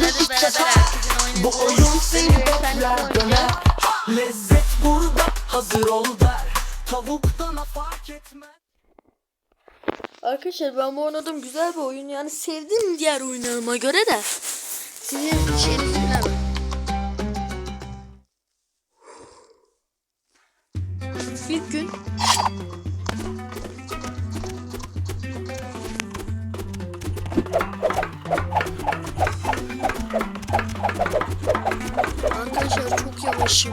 herkesin Bu oyun seni bir oyun döner. Lezzet burada hazır ol der. Tavuktan fark etmez. Arkadaşlar ben bu oynadım güzel bir oyun. Yani sevdim diğer oyunlarıma göre de. Sizin bilemem. İlk gün Yavaşım.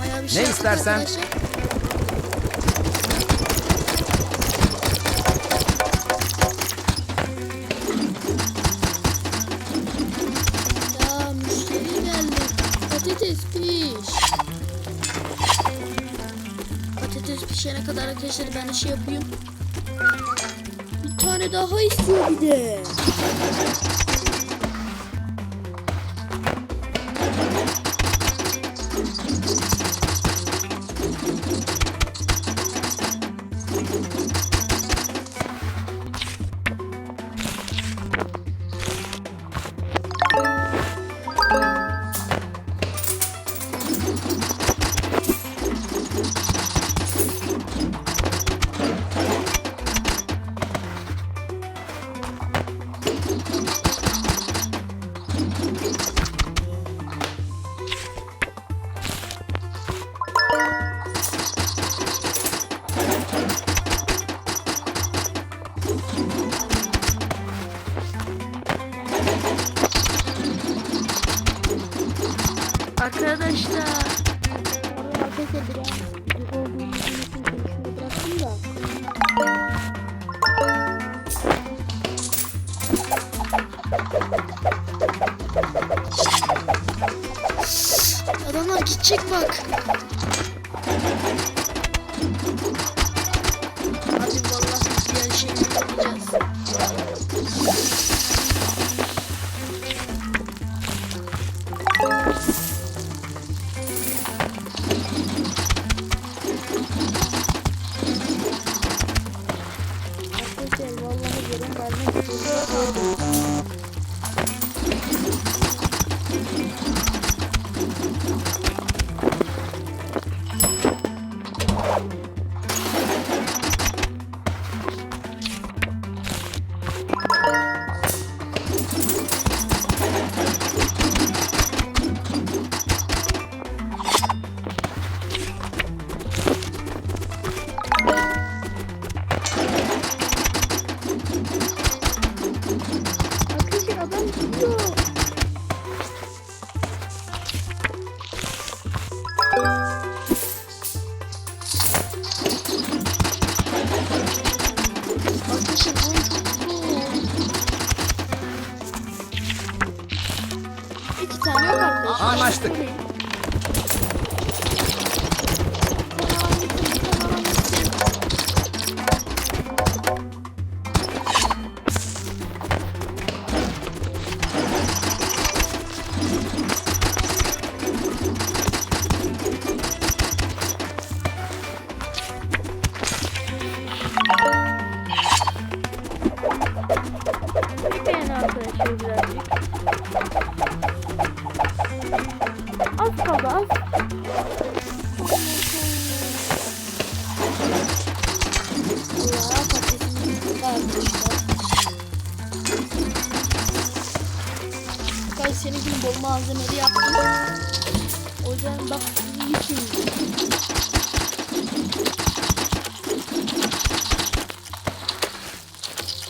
Bayağı bir şey Ne yaptık istersen. arkadaşlar. Ya müşteri geldi. Patates piş. Patates pişene kadar arkadaşlar ben şey yapayım. Bir tane daha istiyor bir de. Arkadaşlar. Arkadaşlar biraz cık olduğumuz için konuşmayı bıraktım da. Adamlar gidecek bak. Senin gibi bol malzemeli yaptım. O yüzden bak şimdi.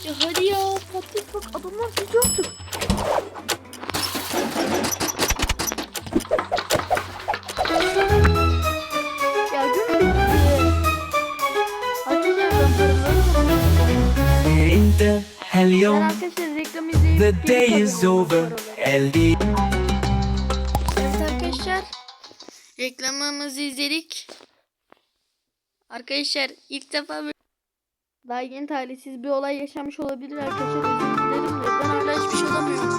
Ya hadi ya patates bak adamlar artık. Arkadaşlar reklam izleyip The day is over. LD Evet arkadaşlar. Reklamımızı izledik. Arkadaşlar ilk defa böyle daha yeni talihsiz bir olay yaşanmış olabilir arkadaşlar. Özür dilerim de ben hala hiçbir şey olamıyorum.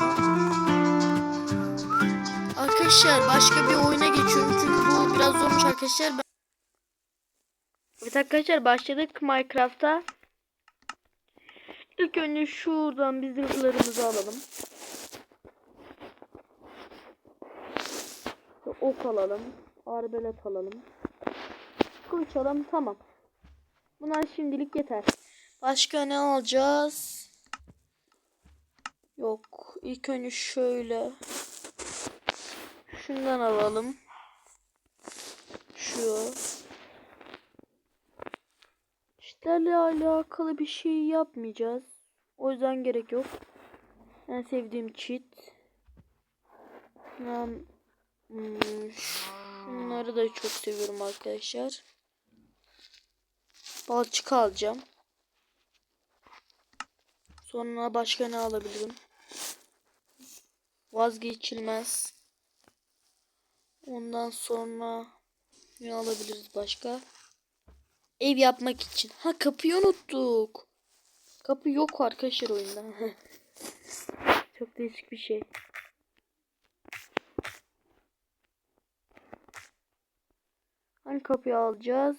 Arkadaşlar başka bir oyuna geçiyorum çünkü bu biraz zormuş arkadaşlar. Ben... Evet arkadaşlar başladık Minecraft'a. İlk önce şuradan biz zırhlarımızı alalım. Ok alalım. Arbelet alalım. Kılıç alalım. Tamam. Bunlar şimdilik yeter. Başka ne alacağız? Yok. İlk önce şöyle. Şundan alalım. Şu. İşlerle alakalı bir şey yapmayacağız. O yüzden gerek yok. En sevdiğim cheat. Ben hmm, şunları da çok seviyorum arkadaşlar. Balçık alacağım. Sonra başka ne alabilirim? Vazgeçilmez. Ondan sonra ne alabiliriz başka? Ev yapmak için. Ha kapıyı unuttuk. Kapı yok arkadaşlar oyunda. Çok değişik bir şey. Hangi kapıyı alacağız?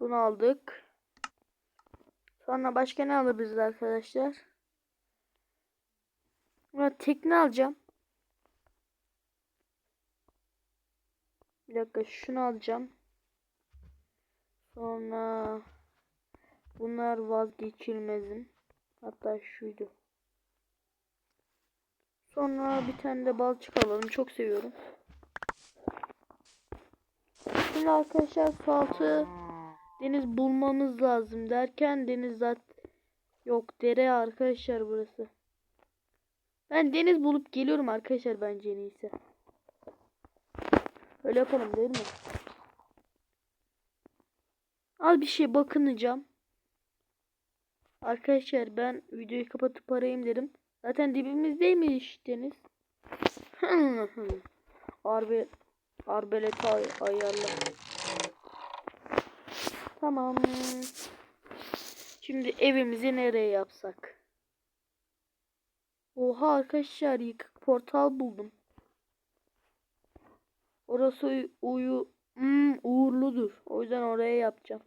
Bunu aldık. Sonra başka ne alabiliriz arkadaşlar? Tekne alacağım. Bir dakika şunu alacağım. Sonra bunlar vazgeçilmezim. Hatta şuydu. Sonra bir tane de balçık alalım. Çok seviyorum. Şimdi arkadaşlar su altı deniz bulmamız lazım derken deniz zaten yok dere arkadaşlar burası. Ben deniz bulup geliyorum arkadaşlar bence en iyisi. Öyle yapalım değil mi? Az bir şey bakınacağım. Arkadaşlar ben videoyu kapatıp arayayım dedim. Zaten dibimizdeymiş deniz. Arbe arbelet ay ayarla. Tamam. Şimdi evimizi nereye yapsak? Oha arkadaşlar yıkık portal buldum. Orası uy- uyu hmm, uğurludur. O yüzden oraya yapacağım.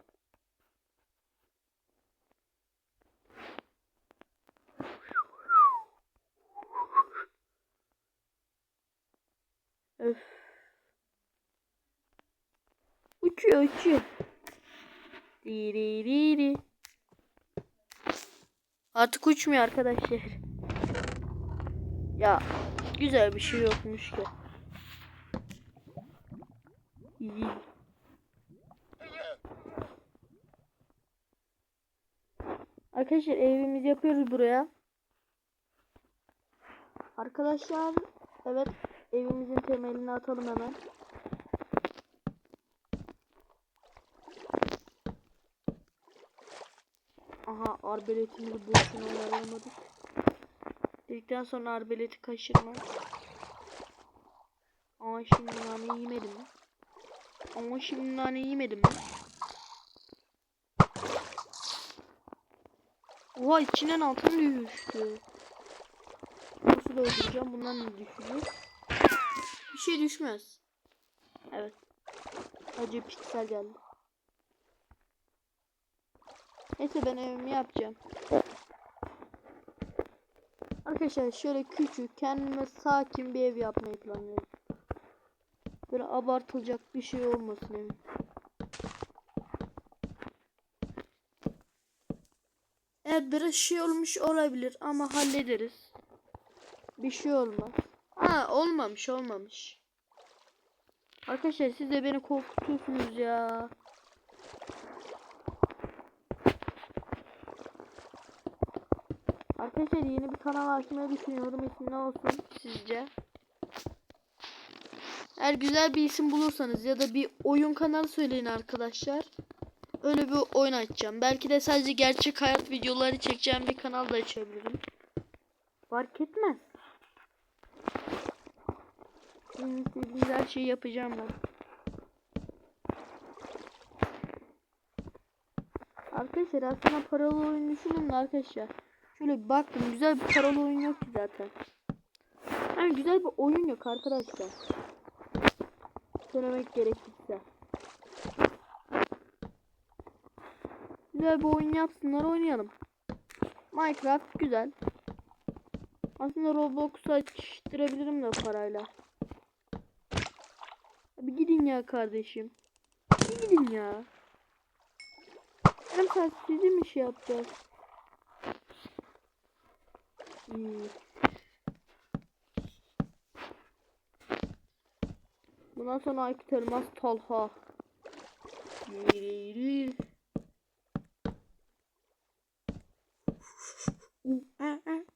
Öf. Uçuyor uçuyor. Diriri. Artık uçmuyor arkadaşlar. Ya güzel bir şey yokmuş ki. Arkadaşlar evimizi yapıyoruz buraya. Arkadaşlar evet evimizin temelini atalım hemen. Aha arbeletimizi boşuna ayarlamadık. Dedikten sonra arbeleti kaşırma. Ama şimdi nane yemedim? Ama şimdi nane yemedim mi? Oha içinden altın düştü. Nasıl öldüreceğim? Bundan ne düşecek? Bir şey düşmez. Evet. Acı piksel geldi. Neyse ben evimi yapacağım. Arkadaşlar şöyle küçük kendime sakin bir ev yapmayı planlıyorum. Böyle abartılacak bir şey olmasın evim. Evet biraz şey olmuş olabilir ama hallederiz. Bir şey olmaz. Ha olmamış olmamış. Arkadaşlar siz de beni korkutuyorsunuz ya. Arkadaşlar yeni bir kanal açmayı düşünüyorum. İsmi ne olsun sizce? Eğer güzel bir isim bulursanız ya da bir oyun kanalı söyleyin arkadaşlar. Öyle bir oyun açacağım. Belki de sadece gerçek hayat videoları çekeceğim bir kanal da açabilirim. Fark etmez. İstediğiniz her şeyi yapacağım ben. Arkadaşlar aslında paralı oyun düşünün arkadaşlar. Şöyle bir baktım güzel bir paralı oyun yok ki zaten. Yani güzel bir oyun yok arkadaşlar. Söylemek gerekirse. güzel bir oyun yapsınlar oynayalım. Minecraft güzel. Aslında Roblox'u açtırabilirim de parayla. Bir gidin ya kardeşim. Bir gidin ya. Yarım saat sizi mi şey yapacağız? Bundan sonra Aykut Elmas Talha. Yürü.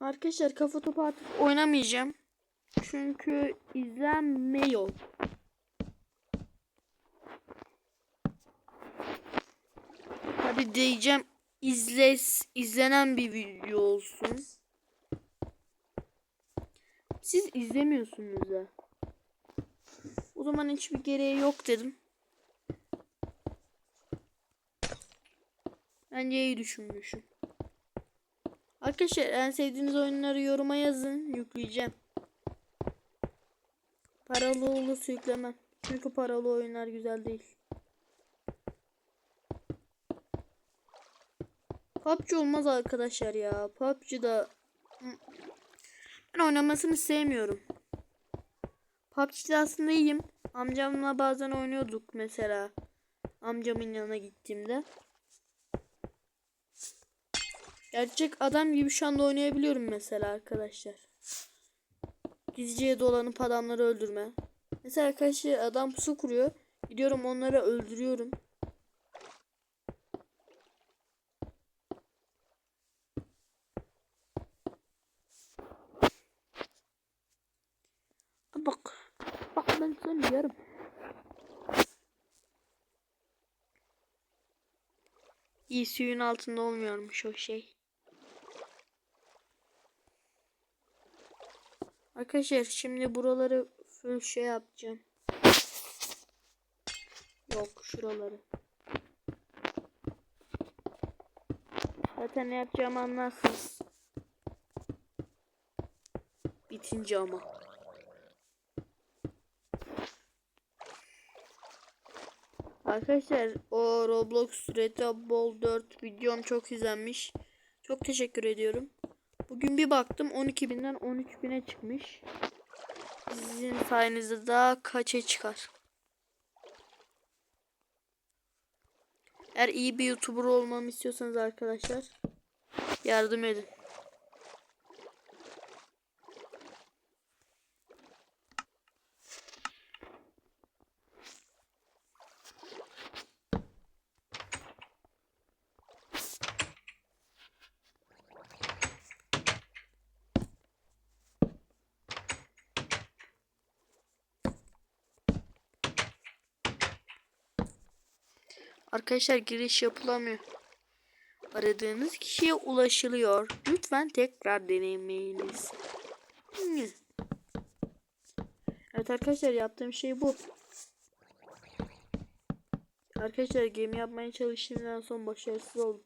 Arkadaşlar kafa topu artık oynamayacağım. Çünkü izlenme yok. Hadi diyeceğim izles izlenen bir video olsun. Siz izlemiyorsunuz ya. Zaman hiçbir gereği yok dedim. Bence iyi düşünmüşüm. Arkadaşlar en sevdiğiniz oyunları yoruma yazın. Yükleyeceğim. Paralı olursa yüklemem. Çünkü paralı oyunlar güzel değil. PUBG olmaz arkadaşlar ya. PUBG'da ben oynamasını sevmiyorum. PUBG'de aslında iyiyim. Amcamla bazen oynuyorduk mesela. Amcamın yanına gittiğimde. Gerçek adam gibi şu anda oynayabiliyorum mesela arkadaşlar. Gizlice dolanıp adamları öldürme. Mesela arkadaşlar adam pusu kuruyor. Gidiyorum onları öldürüyorum. Bak. Bak yerim. İyi suyun altında olmuyormuş o şey. Arkadaşlar şimdi buraları full şey yapacağım. Yok şuraları. Zaten ne yapacağımı anlarsınız. Bitince ama. Arkadaşlar o Roblox Retro Ball 4 videom çok izlenmiş. Çok teşekkür ediyorum. Bugün bir baktım 12.000'den 13.000'e çıkmış. Sizin sayenizde daha kaça çıkar. Eğer iyi bir YouTuber olmamı istiyorsanız arkadaşlar yardım edin. Arkadaşlar giriş yapılamıyor. Aradığınız kişiye ulaşılıyor. Lütfen tekrar deneyimleyiniz. Evet arkadaşlar yaptığım şey bu. Arkadaşlar gemi yapmaya çalıştığımdan son başarısız oldum.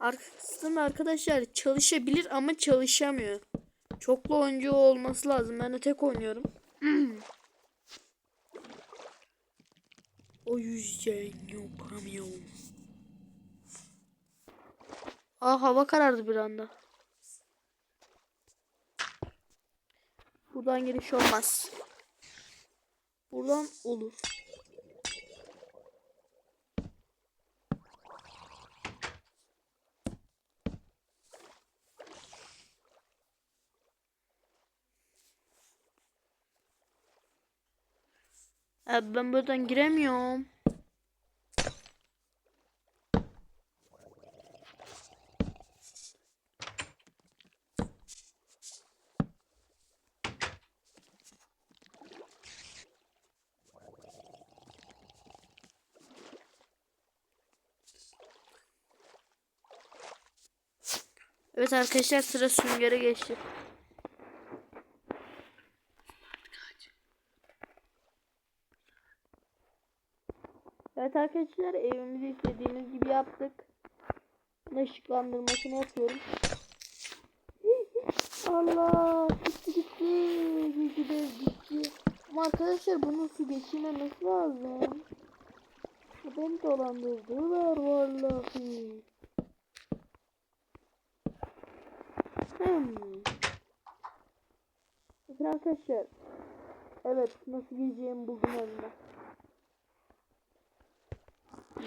Aslında arkadaşlar çalışabilir ama çalışamıyor. Çoklu oyuncu olması lazım. Ben de tek oynuyorum. O yüzden yapamıyorum. Aa hava karardı bir anda. Buradan giriş olmaz. Buradan olur. Abi ben buradan giremiyorum. Evet arkadaşlar sıra süngere geçti. Evet arkadaşlar evimizi istediğimiz gibi yaptık. Işıklandırmasını yapıyorum. Allah gitti gitti gitti de gitti. Ama arkadaşlar bunun su geçirmemesi lazım. Beni dolandırdılar vallahi. Hmm. Arkadaşlar. Evet nasıl giyeceğimi buldum elime. Dur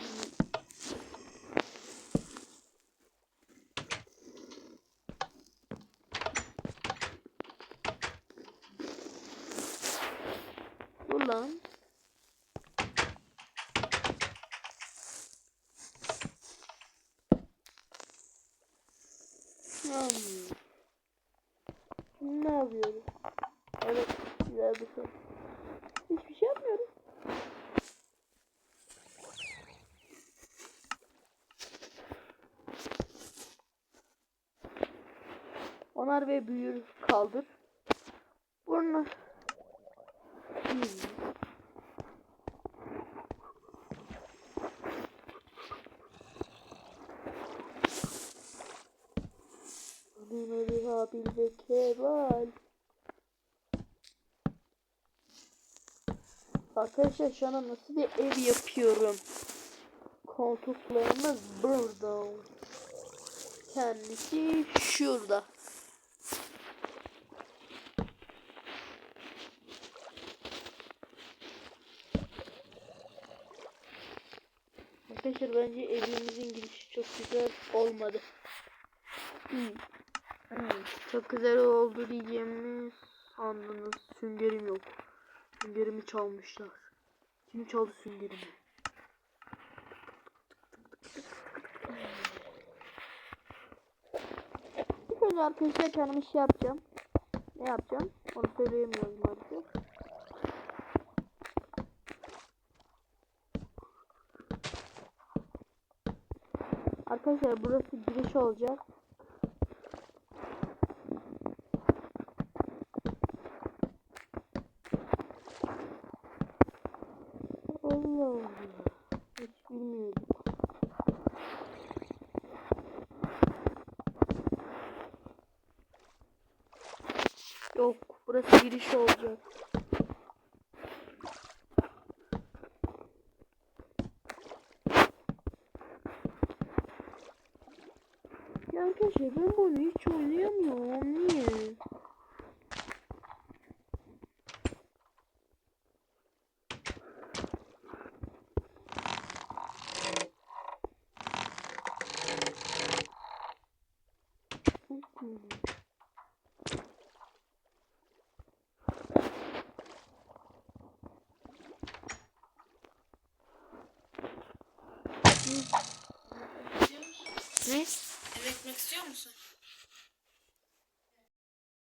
lan. Hmm. Şimdi ne yapıyoruz? Evet, güzel bir soru. Hiçbir şey yapmıyoruz. Onar ve büyür kaldır. Burnu. Hmm. Bunun Rihabil ve Kemal. Arkadaşlar şu an nasıl bir ev yapıyorum. Koltuklarımız burada. Kendisi şurada. Arkadaşlar bence evimizin girişi çok güzel olmadı. Hmm. Hmm, Çok güzel oldu diyeceğimi sandınız. Süngerim yok. Süngerimi çalmışlar. Kim çaldı süngerimi? Önce arkadaşlar kendim iş yapacağım. Ne yapacağım? Onu söyleyemiyorum maalesef. Arkadaşlar burası giriş olacak. Allah Allah. Hiç bilmiyordum. Yok, burası giriş olacak. Ya arkadaşlar ben bunu hiç oynayamıyorum. Niye?